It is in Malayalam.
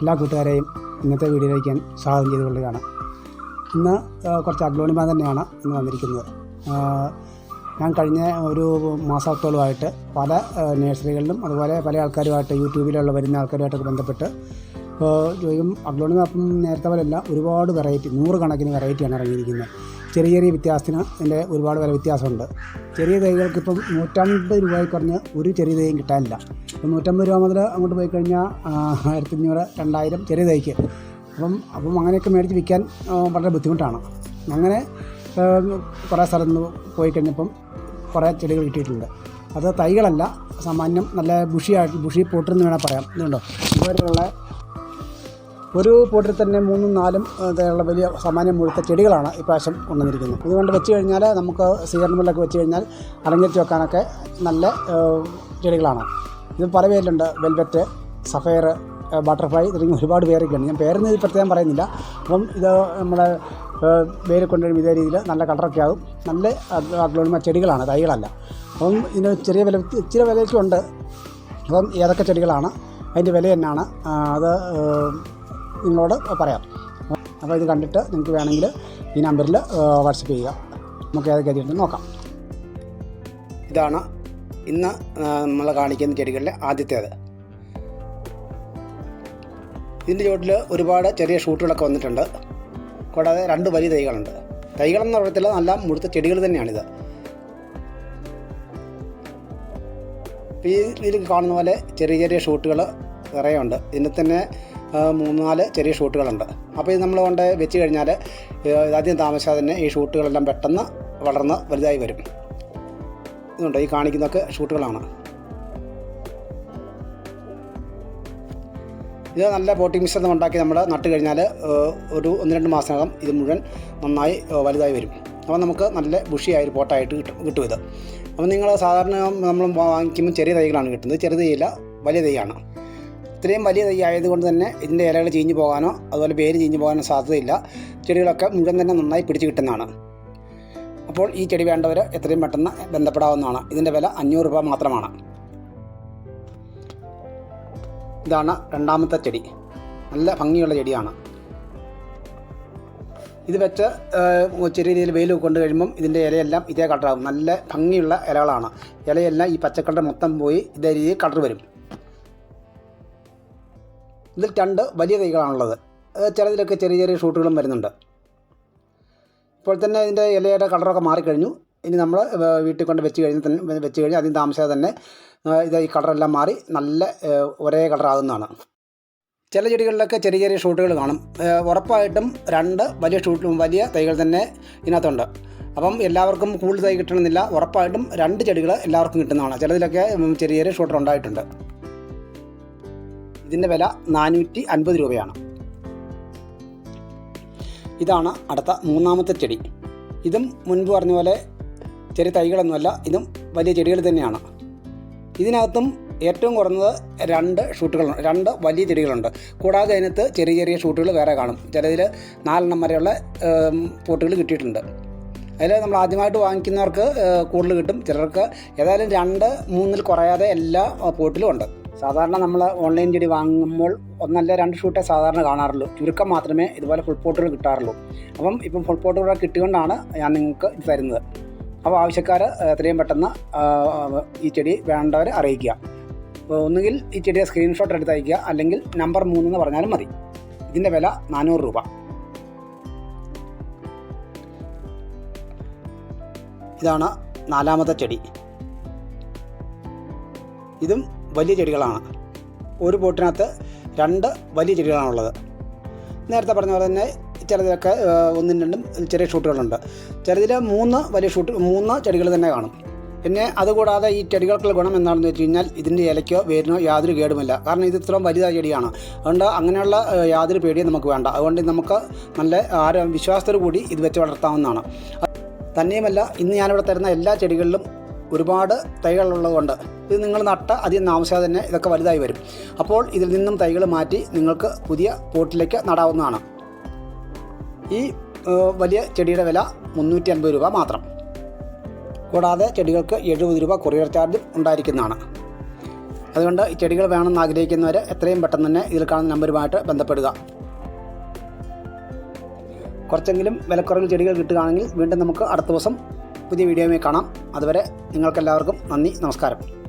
എല്ലാ കൂട്ടുകാരെയും ഇന്നത്തെ വീഡിയോയിലേക്ക് ഞാൻ സ്വാഗതം ചെയ്തുകൊള്ളുകയാണ്. ഇന്ന് കുറച്ച് അഗ്ലോണിമ തന്നെയാണ് ഇന്ന് വന്നിരിക്കുന്നത്. ഞാൻ കഴിഞ്ഞ ഒരു മാസത്തോളമായിട്ട് പല നേഴ്സറികളിലും അതുപോലെ പല ആൾക്കാരുമായിട്ട് യൂട്യൂബിലുള്ള വരുന്ന ആൾക്കാരുമായിട്ടൊക്കെ ബന്ധപ്പെട്ട് ഇപ്പോൾ ചോദിക്കും അഗ്ലോണിമ അപ്പം നേരത്തെ പോലെയല്ല ഒരുപാട് വെറൈറ്റി നൂറുകണക്കിന് വെറൈറ്റിയാണ് ഇറങ്ങിയിരിക്കുന്നത്. ചെറിയ ചെറിയ വ്യത്യാസത്തിന് ഇതിന്റെ ഒരുപാട് വില വ്യത്യാസമുണ്ട്. ചെറിയ തൈകൾക്ക് ഇപ്പം നൂറ്റമ്പത് രൂപയിൽ കുറഞ്ഞ് ഒരു ചെറിയ തൈയും കിട്ടാനില്ല. ഇപ്പം നൂറ്റമ്പത് രൂപ മുതൽ അങ്ങോട്ട് പോയി കഴിഞ്ഞാൽ ആയിരത്തി അഞ്ഞൂറ് രണ്ടായിരം ചെറിയ തൈക്ക്. അപ്പം അപ്പം അങ്ങനെയൊക്കെ മേടിച്ച് വിൽക്കാൻ വളരെ ബുദ്ധിമുട്ടാണ്. അങ്ങനെ കുറേ സ്ഥലത്ത് നിന്ന് പോയി കഴിഞ്ഞപ്പം കുറേ ചെടികൾ കിട്ടിയിട്ടുണ്ട്. അത് തൈകളല്ല സാമാന്യം നല്ല ബുഷിയായിട്ട് ബുഷി പോട്ടെന്ന് വേണേൽ പറയാം. ഇതുണ്ടോ? ഇതുപോലെയുള്ള ഒരു പോട്ടിൽ തന്നെ മൂന്നും നാലും തരമുള്ള വലിയ സാമാന്യം മുഴുത്ത ചെടികളാണ് ഇപ്രാവശ്യം കൊണ്ടുവന്നിരിക്കുന്നത്. ഇതുകൊണ്ട് വെച്ച് കഴിഞ്ഞാൽ നമുക്ക് സ്വീകരണങ്ങളിലൊക്കെ വെച്ച് കഴിഞ്ഞാൽ അലങ്കരിച്ച് വെക്കാനൊക്കെ നല്ല ചെടികളാണ്. ഇത് പല പേരിലുണ്ട്. വെൽവെറ്റ് സഫയർ ബട്ടർഫ്ലൈ തുടങ്ങി ഒരുപാട് പേരൊക്കെയാണ് ഞാൻ പേരൊന്നും ഇത് പ്രത്യേകം പറയുന്നില്ല. അപ്പം ഇത് നമ്മുടെ വേര് കൊണ്ടുവരും ഇതേ രീതിയിൽ നല്ല കളറൊക്കെ ആകും. നല്ല അഗ്ലോണിമ ചെടികളാണ് തൈകളല്ല. അപ്പം ഇതിന് ചെറിയ വില ഇച്ചിരി വിലയൊക്കെ ഉണ്ട് അപ്പം ഏതൊക്കെ ചെടികളാണ്? അതിന്റെ വില തന്നെയാണ് അത് നിങ്ങളോട് പറയാം. അപ്പോൾ ഇത് കണ്ടിട്ട് നിങ്ങൾക്ക് വേണമെങ്കിൽ ഈ നമ്പറിൽ വാട്സപ്പ് ചെയ്യുക. നമുക്ക് ഏതൊക്കെ ചെടിയുണ്ടെന്ന് നോക്കാം. ഇതാണ് ഇന്ന് നമ്മൾ കാണിക്കുന്ന ചെടികളിലെ ആദ്യത്തേത്. ഇതിന്റെ ചുവട്ടിൽ ഒരുപാട് ചെറിയ ഷൂട്ടുകളൊക്കെ വന്നിട്ടുണ്ട്. കൂടാതെ രണ്ട് വലിയ തൈകളുണ്ട്. തൈകളെന്ന് പറയത്തില്ല നല്ല മുഴുത്ത ചെടികൾ തന്നെയാണിത്. ഈ ഇതിൽ കാണുന്ന പോലെ ചെറിയ ചെറിയ ഷൂട്ടുകൾ നിറയെ ഉണ്ട് തന്നെ ആ, നാല് ചെറിയ ഷൂട്ടുകളുണ്ട്. അപ്പോൾ ഇത് നമ്മൾ കൊണ്ട് വെച്ച് കഴിഞ്ഞാൽ ആദ്യം താമസിച്ചാൽ തന്നെ ഈ ഷൂട്ടുകളെല്ലാം പെട്ടെന്ന് വളർന്ന് വലുതായി വരും. ഇതുണ്ട് ഈ കാണിക്കുന്നൊക്കെ ഷൂട്ടുകളാണ്. ഇത് നല്ല പോട്ടിംഗ് മിശ്രിതം ഉണ്ടാക്കി നമ്മൾ നട്ട് കഴിഞ്ഞാൽ ഒരു ഒന്ന് രണ്ട് മാസത്തിനകം ഇത് മുഴുവൻ നന്നായി വലുതായി വരും. അപ്പോൾ നമുക്ക് നല്ല ബുഷിയായ ഒരു പോട്ടായിട്ട് കിട്ടും കിട്ടും ഇത്. അപ്പോൾ നിങ്ങൾ സാധാരണ നമ്മൾ വാങ്ങിക്കുമ്പോൾ ചെറിയ തൈകളാണ് കിട്ടുന്നത്. ചെറിയ തൈയില്ല വലിയ തൈയാണ്. ഇത്രയും വലിയ തൈ ആയതുകൊണ്ട് തന്നെ ഇതിന്റെ ഇലകൾ ചീഞ്ഞു പോകാനോ അതുപോലെ വേര് ചീഞ്ഞു പോകാനോ സാധ്യതയില്ല. ചെടികളൊക്കെ മുഴുവൻ തന്നെ നന്നായി പിടിച്ചു കിട്ടുന്നതാണ്. അപ്പോൾ ഈ ചെടി വേണ്ടവർ എത്രയും പെട്ടെന്ന് ബന്ധപ്പെടാവുന്നതാണ്. ഇതിന്റെ വില അഞ്ഞൂറ് രൂപ മാത്രമാണ്. ഇതാണ് രണ്ടാമത്തെ ചെടി. നല്ല ഭംഗിയുള്ള ചെടിയാണ്. ഇത് വെച്ച് ചെറിയ രീതിയിൽ വെയിൽ കൊണ്ട് കഴിയുമ്പം ഇതിന്റെ ഇലയെല്ലാം ഇതേ കളറാകും. നല്ല ഭംഗിയുള്ള ഇലകളാണ്. ഇലയെല്ലാം ഈ പച്ചക്കളർ മൊത്തം പോയി ഇതേ രീതിയിൽ കളർ വരും. ഇതിൽ രണ്ട് വലിയ തൈകളാണുള്ളത് അത് ചിലതിലൊക്കെ ചെറിയ ചെറിയ ഷൂട്ടുകളും വരുന്നുണ്ട്. ഇപ്പോൾ തന്നെ ഇതിന്റെ ഇലയുടെ കളറൊക്കെ മാറിക്കഴിഞ്ഞു. ഇനി നമ്മൾ വീട്ടിൽ കൊണ്ട് വെച്ച് കഴിഞ്ഞ് തന്നെ വെച്ച് കഴിഞ്ഞാൽ അതിന് താമസിയാതെ തന്നെ ഇത് ഈ കളറെല്ലാം മാറി നല്ല ഒരേ കളറാകുന്നതാണ്. ചില ചെടികളിലൊക്കെ ചെറിയ ചെറിയ ഷൂട്ടുകൾ കാണും. ഉറപ്പായിട്ടും രണ്ട് വലിയ ഷൂട്ട് വലിയ തൈകൾ തന്നെ ഇതിനകത്തുണ്ട്. അപ്പം എല്ലാവർക്കും കൂടുതൽ തൈ കിട്ടണമെന്നില്ല. ഉറപ്പായിട്ടും രണ്ട് ചെടികൾ എല്ലാവർക്കും കിട്ടുന്നതാണ്. ചിലതിലൊക്കെ ചെറിയ ചെറിയ ഷൂട്ടർ ഉണ്ടായിട്ടുണ്ട്. ഇതിന്റെ വില നാനൂറ്റി അൻപത് രൂപയാണ്. ഇതാണ് അടുത്ത മൂന്നാമത്തെ ചെടി. ഇതും മുൻപ് പറഞ്ഞ പോലെ ചെറിയ തൈകളൊന്നുമല്ല ഇതും വലിയ ചെടികൾ തന്നെയാണ്. ഇതിനകത്തും ഏറ്റവും കുറഞ്ഞത് രണ്ട് ഷൂട്ടുകളുണ്ട് രണ്ട് വലിയ ചെടികളുണ്ട്. കൂടാതെ അതിനകത്ത് ചെറിയ ചെറിയ ഷൂട്ടുകൾ വേറെ കാണും. ചിലതിൽ നാലെണ്ണം വരെയുള്ള പോട്ടുകൾ കിട്ടിയിട്ടുണ്ട്. അതിൽ നമ്മൾ ആദ്യമായിട്ട് വാങ്ങിക്കുന്നവർക്ക് കൂടുതൽ കിട്ടും. ചിലർക്ക് ഏതായാലും രണ്ട് മൂന്നിൽ കുറയാതെ എല്ലാ പോട്ടിലും ഉണ്ട്. സാധാരണ നമ്മൾ ഓൺലൈൻ ചെടി വാങ്ങുമ്പോൾ ഒന്നല്ല രണ്ട് ഷൂട്ടേ സാധാരണ കാണാറുള്ളൂ. ചുരുക്കം മാത്രമേ ഇതുപോലെ ഫുൾ പോട്ടുകൾ കിട്ടാറുള്ളൂ. അപ്പം ഇപ്പം ഫുൾ പോട്ടുകൾ കിട്ടിക്കൊണ്ടാണ് ഞാൻ നിങ്ങൾക്ക് ഇത് തരുന്നത്. അപ്പോൾ ആവശ്യക്കാർ എത്രയും പെട്ടെന്ന് ഈ ചെടി വേണ്ടവരെ അറിയിക്കുക. ഒന്നുകിൽ ഈ ചെടിയെ സ്ക്രീൻഷോട്ട് എടുത്ത് അയക്കുക അല്ലെങ്കിൽ നമ്പർ മൂന്നെന്ന് പറഞ്ഞാലും മതി. ഇതിന്റെ വില നാനൂറ് രൂപ. ഇതാണ് നാലാമത്തെ ചെടി. ഇതും വലിയ ചെടികളാണ്. ഒരു പോട്ടിനകത്ത് രണ്ട് വലിയ ചെടികളാണുള്ളത്. നേരത്തെ പറഞ്ഞ പോലെ തന്നെ ചിലതിലൊക്കെ ഒന്നും രണ്ടും ചെറിയ ഷൂട്ടുകളുണ്ട്. ചിലതിൽ മൂന്ന് വലിയ ഷൂട്ട് മൂന്ന് ചെടികൾ തന്നെ കാണും. പിന്നെ അതുകൂടാതെ ഈ ചെടികൾക്കുള്ള ഗുണം എന്താണെന്ന് വെച്ച് കഴിഞ്ഞാൽ ഇതിന്റെ ഇലയ്ക്കോ വേരിനോ യാതൊരു കേടുമില്ല. കാരണം ഇത് ഇത്രയും വലുതായ ചെടിയാണ്. അതുകൊണ്ട് അങ്ങനെയുള്ള യാതൊരു പേടിയും നമുക്ക് വേണ്ട. അതുകൊണ്ട് നമുക്ക് നല്ല ആരോ വിശ്വാസത്തോടു കൂടി ഇത് വെച്ച് വളർത്താവുന്നതാണ്. തന്നെയുമല്ല ഇന്ന് ഞാനിവിടെ തരുന്ന എല്ലാ ചെടികളിലും ഒരുപാട് തൈകളുള്ളതുകൊണ്ട് ഇത് നിങ്ങൾ നട്ട അധികം താമസിയാതെ തന്നെ ഇതൊക്കെ വലുതായി വരും. അപ്പോൾ ഇതിൽ നിന്നും തൈകൾ മാറ്റി നിങ്ങൾക്ക് പുതിയ പോട്ടിലേക്ക് നടാവുന്നതാണ്. ഈ വലിയ ചെടിയുടെ വില മുന്നൂറ്റി അൻപത് രൂപ മാത്രം. കൂടാതെ ചെടികൾക്ക് എഴുപത് രൂപ കൊറിയർ ചാർജ് ഉണ്ടായിരിക്കുന്നതാണ്. അതുകൊണ്ട് ഈ ചെടികൾ വേണമെന്ന് ആഗ്രഹിക്കുന്നവർ എത്രയും പെട്ടെന്ന് തന്നെ ഇതിൽ കാണുന്ന നമ്പരുമായിട്ട് ബന്ധപ്പെടുക. കുറച്ചെങ്കിലും വിലക്കുറവിൽ ചെടികൾ കിട്ടുകയാണെങ്കിൽ വീണ്ടും നമുക്ക് അടുത്ത ദിവസം പുതിയ വീഡിയോയുമായി കാണാം. അതുവരെ നിങ്ങൾക്കെല്ലാവർക്കും നന്ദി നമസ്കാരം.